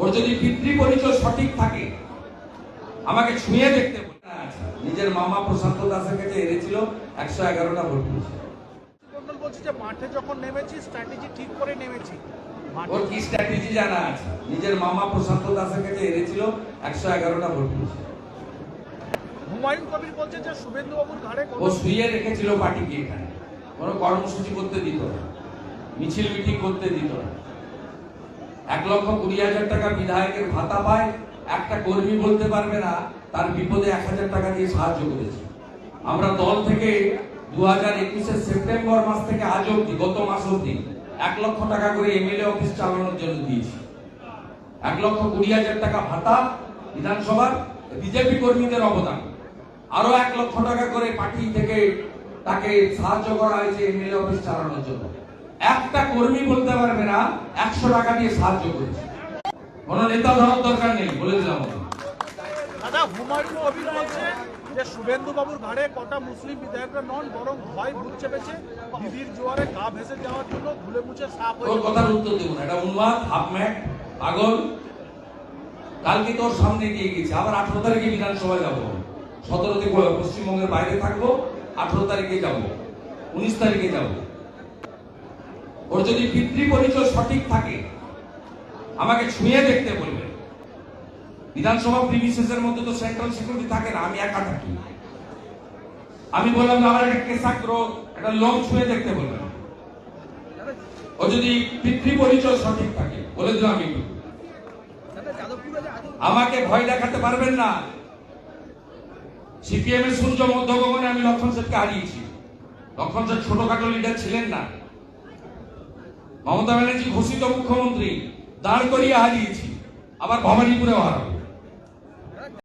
ওর যদি পিতৃ পরিচয় সঠিক থাকে আমাকে ছুঁয়ে দেখতে নিজের মামা প্রশান্ত দাসের কাছে এনেছিল একশো এগারোটা ভোট পেয়েছে মন্ডল যে মাঠে যখন নেমেছি স্ট্র্যাটেজি ঠিক করে নেমেছি। ওর কি স্ট্র্যাটেজি জানা আছে? নিজের মামা প্রশান্ত দাসের কাছে এনেছিল একশো এগারোটা ভোট পেয়েছে হুমায়ুন কবির বলছে যে শুভেন্দু বাবুর ঘাড়ে ও শুয়ে রেখেছিল পার্টিকে এখানে। কোনো কর্মসূচি করতে দিত না। মিছিল মিটিং করতে দিত না। এক লক্ষ কুড়ি হাজার টাকা বিধায়কের ভাতা পায়। একটা কর্মী বলতে পারবে না, তার বিপদে এক হাজার টাকা দিয়ে সাহায্য করেছে। আমরা দল থেকে দু হাজার একুশের সেপ্টেম্বর মাস থেকে আজ অব্দি গত মাস অব্দি এক লক্ষ টাকা করে এমএলএ অফিস চালানোর জন্য দিয়েছি। এক লক্ষ কুড়ি হাজার টাকা ভাতা বিধানসভার বিজেপি কর্মীদের অবদান। আরও এক লক্ষ টাকা করে পার্টি থেকে তাকে সাহায্য করা হয়েছে এমএলএ অফিস চালানোর জন্য। একটা কর্মী বলতে পারবে একশো টাকা দিয়ে সাহায্য করেছে। কোন নেতা ধরার দরকার নেই বলে দিলাম দাদা হুমায়ুন কবির বলছে যে শুভেন্দু বাবুর ঘাড়ে কটা মুসলিম বিধায়করা নন বরং ভয় ভূত চেপেছে দিদির জোয়ারে গা ভেসে যাওয়ার জন্য ভুলে মুছে সাপ হয়ে কথার উত্তর দেবো না। এটা উন্মাদ হাফম্যাট পাগল। কালকে তোর সামনে গেছে। আবার আঠারো তারিখে বিধানসভায় যাব। সতেরো থেকে পশ্চিমবঙ্গের বাইরে থাকব আঠারো তারিখে যাব। উনিশ তারিখে যাব। ওর যদি পিতৃ পরিচয় সঠিক থাকে, আমাকে ছুঁয়ে দেখতে বলবে। বিধানসভা প্রিমিসেসের মধ্যে তো সেন্ট্রাল সিকিউরিটি থাকে না, আমি একা থাকি। আমি বললাম যে আমার একটা কেসাগ্র একটা লোক ছুঁয়ে দেখতে বলবে। ও যদি পিতৃ সঠিক থাকে, বলে দিলাম আমি। আমাকে ভয় দেখাতে পারবেন না। সিপিএম এর সূর্য মধ্যগগনে আমি লক্ষণ সেনকে হারিয়েছি। লক্ষণ সেন ছোটখাটো লিডার ছিলেন না। মমতা ব্যানার্জি ঘোষিত মুখ্যমন্ত্রী দাঁড় করিয়ে হারিয়েছি। আবার ভবানীপুরেও হারাবো।